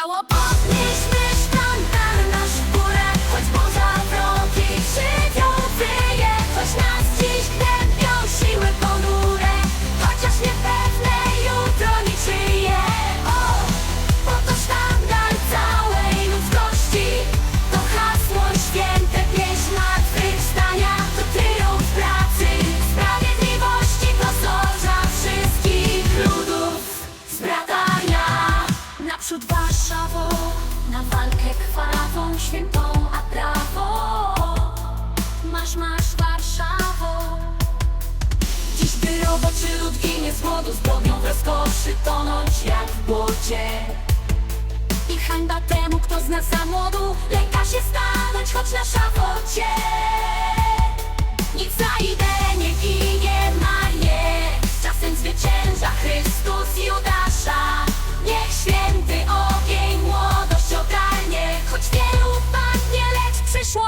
chciało this Naprzód Warszawo, na walkę krwawą Świętą, a prawo. Masz, masz Warszawo Dziś by roboczy lud ginie z głodu Zbrodnią w rozkoszy tonąć jak w błocie. I hańba temu, kto z nas za młodu Lęka się stanąć, choć na szafocie Nic za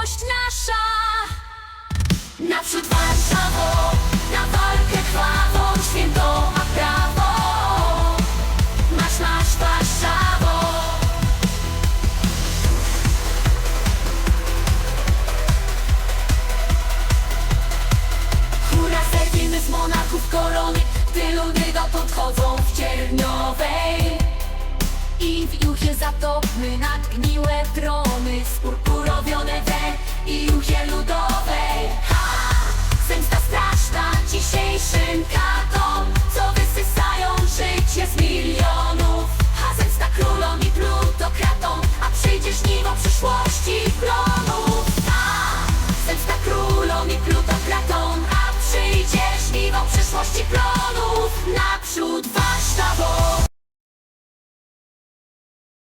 przyszłość nasza. Naprzód Warszawo, na walkę krwawą, świętą a prawo. Masz, masz Warszawo Hura serwimy z monarchów korony Gdy ludy dotąd chodzą w cierniowej. I w juchie zatopmy nadgniłe trony Spurpurowione we i Juchie Ludowej Ha! Zemsta straszna dzisiejszym katom Co wysysają życie z milionów Ha! Zemsta królom i plutokratom A przyjdzie żniwo przyszłości plonów Ha! Zemsta królom i plutokratom A przyjdzie żniwo przyszłości plonów Naprzód waszta